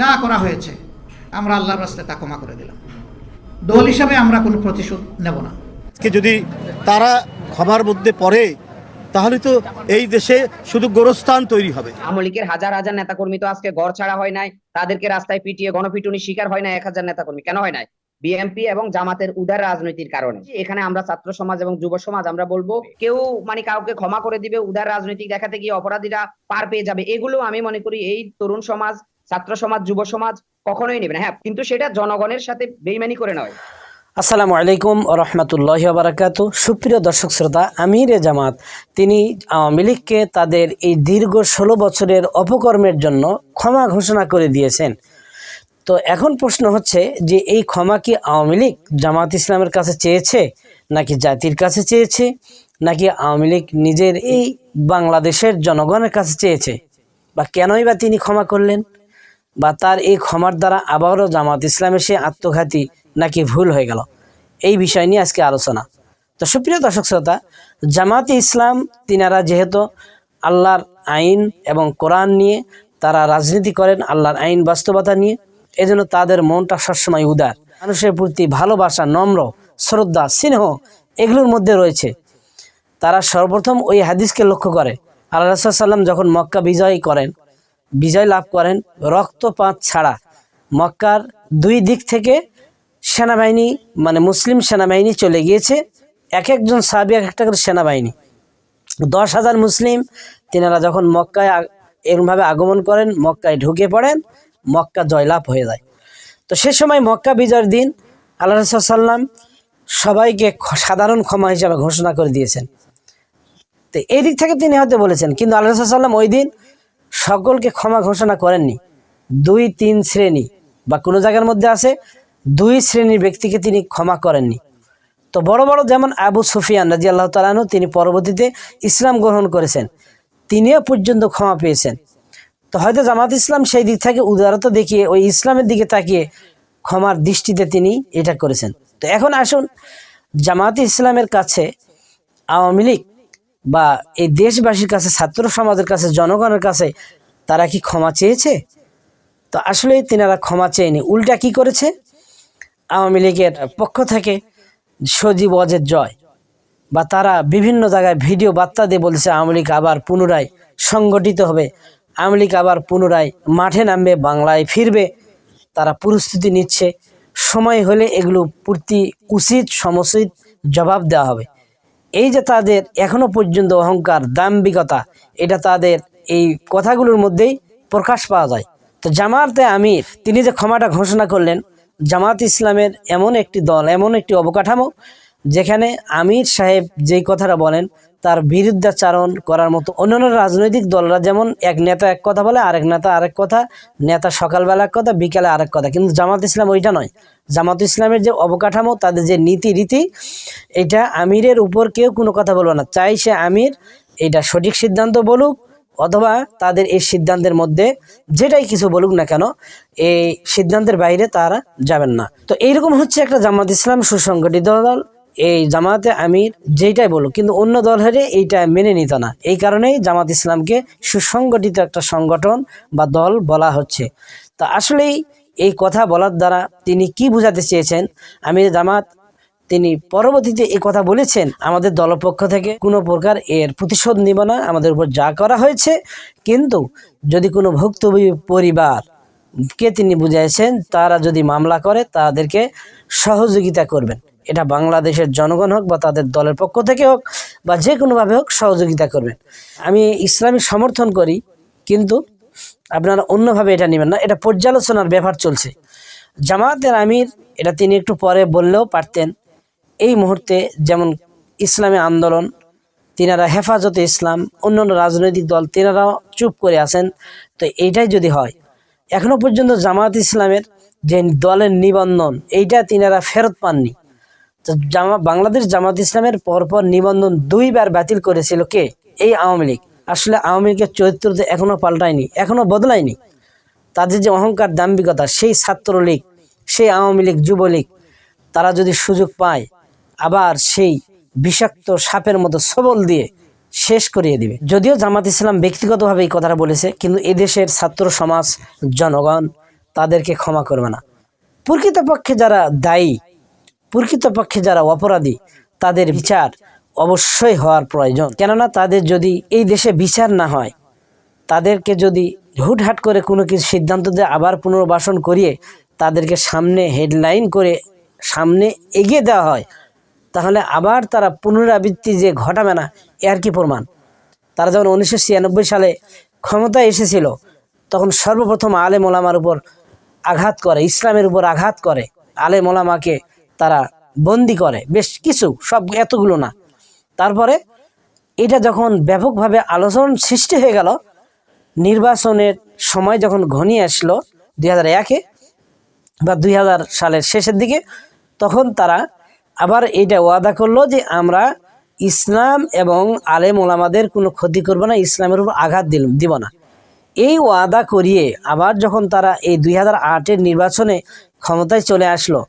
যা করা হয়েছে আমরা আল্লাহর রাস্তায় তা ক্ষমা করে দিলাম। দল হিসাবে আমরা কোনো প্রতিশোধ নেব না। আজকে যদি তারা ক্ষমার মধ্যে পড়ে তাহলে তো এই দেশে শুধু গোরস্থান তৈরি হবে। আওয়ামী লীগের হাজার হাজার নেতাকর্মী তো আজকে ঘর ছাড়া হয় নাই তাদেরকে রাস্তায় পিটিয়ে গণপিটুনি শিকার হয় না এক হাজার নেতাকর্মী। কেন হয় নাই? বিএনপি এবং জামাতের উদার রাজনীতির কারণে। এখানে আমরা ছাত্র সমাজ এবং যুব সমাজ আমরা বলব কেউ মানে কাউকে ক্ষমা করে দিবে উদার রাজনীতি দেখাতে গিয়ে অপরাধীরা পার পেয়ে যাবে। এগুলো আমি মনে করি এই তরুণ সমাজ ছাত্র সমাজ, যুব সমাজ কখনোই নেবে না। হ্যাঁ কিন্তু সেটা জনগণের সাথে বেইমানি করে নয়। আসসালামু আলাইকুম রহমতুল্লাহ বারাকাতু সুপ্রিয় দর্শক শ্রোতা, আমির জামাত, তিনি আওয়ামী লীগকে তাদের এই দীর্ঘ ষোলো বছরের অপকর্মের জন্য ক্ষমা ঘোষণা করে দিয়েছেন। তো এখন প্রশ্ন হচ্ছে যে, এই ক্ষমা কি আওয়ামী লীগ জামাত ইসলামের কাছে চেয়েছে, নাকি জাতির কাছে চেয়েছে, নাকি আওয়ামী লীগ নিজের এই বাংলাদেশের জনগণের কাছে চেয়েছে? বা কেনই বা তিনি ক্ষমা করলেন? বা তার এই ক্ষমার দ্বারা আবারও জামাত ইসলামের সে আত্মঘাতী নাকি ভুল হয়ে গেল? এই বিষয় নিয়ে আজকে আলোচনা। তো সুপ্রিয় দর্শক শ্রোতা, জামাতে ইসলাম তিনারা যেহেতু আল্লাহর আইন এবং কোরআন নিয়ে তারা রাজনীতি করেন, আল্লাহর আইন বাস্তবতা নিয়ে, এজন্য তাদের মনটা সবসময় উদার। মানুষের প্রতি ভালোবাসা, নম্র, শ্রদ্ধা, স্নেহ এগুলোর মধ্যে রয়েছে। তারা সর্বপ্রথম ওই হাদিসকে লক্ষ্য করে। আল্লাহ সাল্লাম যখন মক্কা বিজয় করেন বিজয় লাভ করেন রক্তপাত ছাড়া। মক্কার দুই দিক থেকে সেনাবাহিনী মানে মুসলিম সেনাবাহিনী চলে গিয়েছে। এক একজন সাহাবি, এক একটা করে সেনাবাহিনী। দশ হাজার মুসলিম, তিনারা যখন মক্কায় এরকমভাবে আগমন করেন, মক্কায় ঢুকে পড়েন, মক্কা জয়লাভ হয়ে যায়। তো সে সময় মক্কা বিজয়ের দিন আল্লাহ সাল্লাম সবাইকে সাধারণ ক্ষমা হিসাবে ঘোষণা করে দিয়েছেন। তো এই দিক থেকে তিনি হয়তো বলেছেন, কিন্তু আল্লাহ সাল্লাম ওই দিন সকলকে ক্ষমা ঘোষণা করেননি। দুই তিন শ্রেণি বা কোনো জায়গার মধ্যে আছে, দুই শ্রেণির ব্যক্তিকে তিনি ক্ষমা করেননি। তো বড় বড় যেমন আবু সুফিয়ান রাজি আল্লাহ তালানু তিনি পরবর্তীতে ইসলাম গ্রহণ করেছেন, তিনিও পর্যন্ত ক্ষমা পেয়েছেন। তো হয়তো জামাত ইসলাম সেই দিক থেকে উদারতা দেখিয়ে, ওই ইসলামের দিকে তাকিয়ে ক্ষমার দৃষ্টিতে তিনি এটা করেছেন। তো এখন আসুন, জামাত ইসলামের কাছে আওয়ামী লীগ বা এই দেশবাসীর কাছে, ছাত্র সমাজের কাছে, জনগণের কাছে তারা কি ক্ষমা চেয়েছে? তো আসলে তিনারা ক্ষমা চেয়নি। উল্টা কি করেছে? আওয়ামী লীগের পক্ষ থেকে সজীব অজের জয় বা তারা বিভিন্ন জায়গায় ভিডিও বার্তা দিয়ে বলছে, আওয়ামী লীগ আবার পুনরায় সংগঠিত হবে। আওয়ামী লীগ আবার পুনরায় মাঠে নামবে, বাংলায় ফিরবে। তারা প্রস্তুতি নিচ্ছে। সময় হলে এগুলো পূর্তি, উচিত, সমসিত জবাব দেওয়া হবে। এই যে তাদের এখনও পর্যন্ত অহংকার, দাম্ভিকতা, এটা তাদের এই কথাগুলোর মধ্যেই প্রকাশ পাওয়া যায়। তো জামাতে আমির, তিনি যে ক্ষমাটা ঘোষণা করলেন জামাত ইসলামের এমন একটি দল, এমন একটি অবকাঠামো, যেখানে আমির সাহেব যেই কথাটা বলেন, তার বিরুদ্ধাচারণ করার মতো অন্যান্য রাজনৈতিক দলরা যেমন এক নেতা এক কথা বলে, আরেক নেতা আরেক কথা, নেতা সকালবেলা এক কথা, বিকালে আরেক কথা। কিন্তু জামাত ইসলাম ওইটা নয়। জামাত ইসলামের যে অবকাঠামো, তাদের যে নীতি রীতি এটা আমিরের উপর কেউ কোনো কথা বলবে না। চাই সে আমির এটা সঠিক সিদ্ধান্ত বলুক, অথবা তাদের এই সিদ্ধান্তের মধ্যে যেটাই কিছু বলুক না কেন, এই সিদ্ধান্তের বাইরে তারা যাবেন না। তো এইরকম হচ্ছে একটা জামাত ইসলাম সুসংগঠিত দল। এই জামাতে আমির যেটাই বলুক, কিন্তু অন্য দল হলে এইটা মেনে নিত না। এই কারণেই জামাত ইসলামকে সুসংগঠিত একটা সংগঠন বা দল বলা হচ্ছে। তা আসলেই এই কথা বলার দ্বারা তিনি কি বোঝাতে চেয়েছেন? আমির জামাত, তিনি পরবর্তীতে এই কথা বলেছেন, আমাদের দলপক্ষ থেকে কোনো প্রকার এর প্রতিশোধ নিব না, আমাদের উপর যা করা হয়েছে। কিন্তু যদি কোনো ভুক্তভোগী পরিবার কে তিনি বুঝাইছেন, তারা যদি মামলা করে, তাদেরকে সহযোগিতা করবেন। এটা বাংলাদেশের জনগণ হোক বা তাদের দলের পক্ষ থেকে হোক বা যে কোনোভাবে হোক সহযোগিতা করবেন। আমি ইসলামিক সমর্থন করি, কিন্তু আপনারা অন্যভাবে এটা নেবেন না। এটা পর্যালোচনার ব্যাপার চলছে। জামায়াতের আমির, এটা তিনি একটু পরে বললেও পারতেন, এই মুহূর্তে যেমন ইসলামী আন্দোলন, তিনারা হেফাজতে ইসলাম, অন্যান্য রাজনৈতিক দল, তিনারাও চুপ করে আছেন। তো এইটাই যদি হয় এখনও পর্যন্ত জামাত ইসলামের যে দলের নিবন্ধন, এইটা তিনারা ফেরত পাননি। তো জামা বাংলাদেশ জামাত ইসলামের পরপর নিবন্ধন দুইবার বাতিল করেছিল কে? এই আওয়ামী লীগ। আসলে আওয়ামী লীগের চরিত্র তো এখনও পাল্টায়নি এখনও বদলায়নি, তাদের যে অহংকার দাম্ভিকতা, সেই ছাত্রলীগ, সেই আওয়ামী লীগ, যুবলীগ, তারা যদি সুযোগ পায়, আবার সেই বিষাক্ত সাপের মতো সবল দিয়ে শেষ করিয়ে দিবে। যদিও জামাত ইসলাম ব্যক্তিগতভাবে এই কথাটা বলেছে, কিন্তু এদেশের ছাত্র সমাজ, জনগণ তাদেরকে ক্ষমা করবে না। প্রকৃতপক্ষে যারা দায়ী, প্রকৃতপক্ষে যারা অপরাধী, তাদের বিচার অবশ্যই হওয়ার প্রয়োজন। কেননা তাদের যদি এই দেশে বিচার না হয়, তাদেরকে যদি হুটহাট করে কোনো কিছু সিদ্ধান্ত দিয়ে আবার পুনর্বাসন করিয়ে তাদেরকে সামনে হেডলাইন করে সামনে এগিয়ে দেওয়া হয়, তাহলে আবার তারা পুনরাবৃত্তি যে ঘটাবে না এর কি প্রমাণ? তারা যখন উনিশশো ছিয়ানব্বই সালে ক্ষমতায় এসেছিল, তখন সর্বপ্রথম আলে মোলামার উপর আঘাত করে, ইসলামের উপর আঘাত করে। আলে মোলামাকে তারা বন্দি করে। বেশ কিছু, সব এতগুলো না। তারপরে এটা যখন ব্যাপকভাবে আলোচন সৃষ্টি হয়ে গেল, নির্বাচনের সময় যখন ঘনিয়ে আসলো দুই হাজার একে বা দুই হাজার সালের শেষের দিকে, তখন তারা আবার এটা ওয়াদা করল যে আমরা ইসলাম এবং আলেম ওলামাদের কোনো ক্ষতি করব না, ইসলামের উপর আঘাত দিল, দিব না। এই ওয়াদা করিয়ে আবার যখন তারা এই দুই হাজার নির্বাচনে ক্ষমতায় চলে আসলো,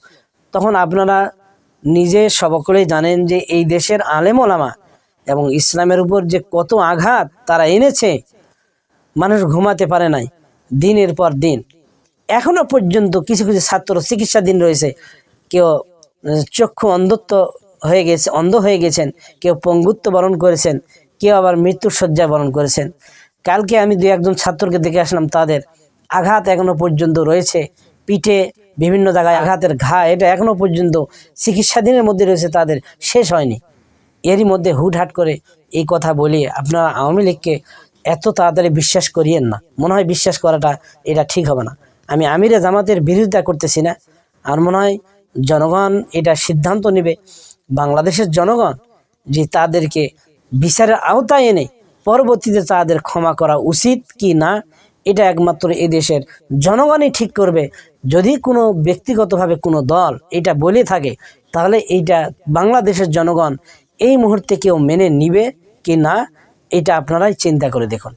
তখন আপনারা নিজে সবকলেই জানেন যে এই দেশের আলেম ওলামা এবং ইসলামের উপর যে কত আঘাত তারা এনেছে, মানুষ ঘুমাতে পারে নাই, দিনের পর দিন। এখনও পর্যন্ত কিছু কিছু ছাত্র চিকিৎসাধীন রয়েছে। কেউ চক্ষু অন্ধত্ব হয়ে গেছে, অন্ধ হয়ে গেছেন, কেউ পঙ্গুত্ব বরণ করেছেন, কেউ আবার মৃত্যুর শয্যা বরণ করেছেন। কালকে আমি দু একজন ছাত্রকে দেখে আসলাম, তাদের আঘাত এখনও পর্যন্ত রয়েছে। পিঠে বিভিন্ন জায়গায় আঘাতের ঘা, এটা এখনও পর্যন্ত চিকিৎসাধীনের মধ্যে রয়েছে, তাদের শেষ হয়নি। এরই মধ্যে হুটহাট করে এই কথা বলিয়ে আপনারা আওয়ামী লীগকে এত তাড়াতাড়ি বিশ্বাস করিয়েন না। মনে হয় বিশ্বাস করাটা এটা ঠিক হবে না। আমি আমিরে জামাতের বিরোধিতা করতেছি না। আর মনে হয় জনগণ এটা সিদ্ধান্ত নেবে। বাংলাদেশের জনগণ যে তাদেরকে বিচারের আওতায় এনে পরবর্তীতে তাদের ক্ষমা করা উচিত কি না এটা একমাত্র এদেশের দেশের জনগণই ঠিক করবে। যদি কোনো ব্যক্তিগতভাবে কোনো দল এটা বলে থাকে, তাহলে এইটা বাংলাদেশের জনগণ এই মুহূর্তে কেউ মেনে নিবে কি না, এটা আপনারাই চিন্তা করে দেখুন।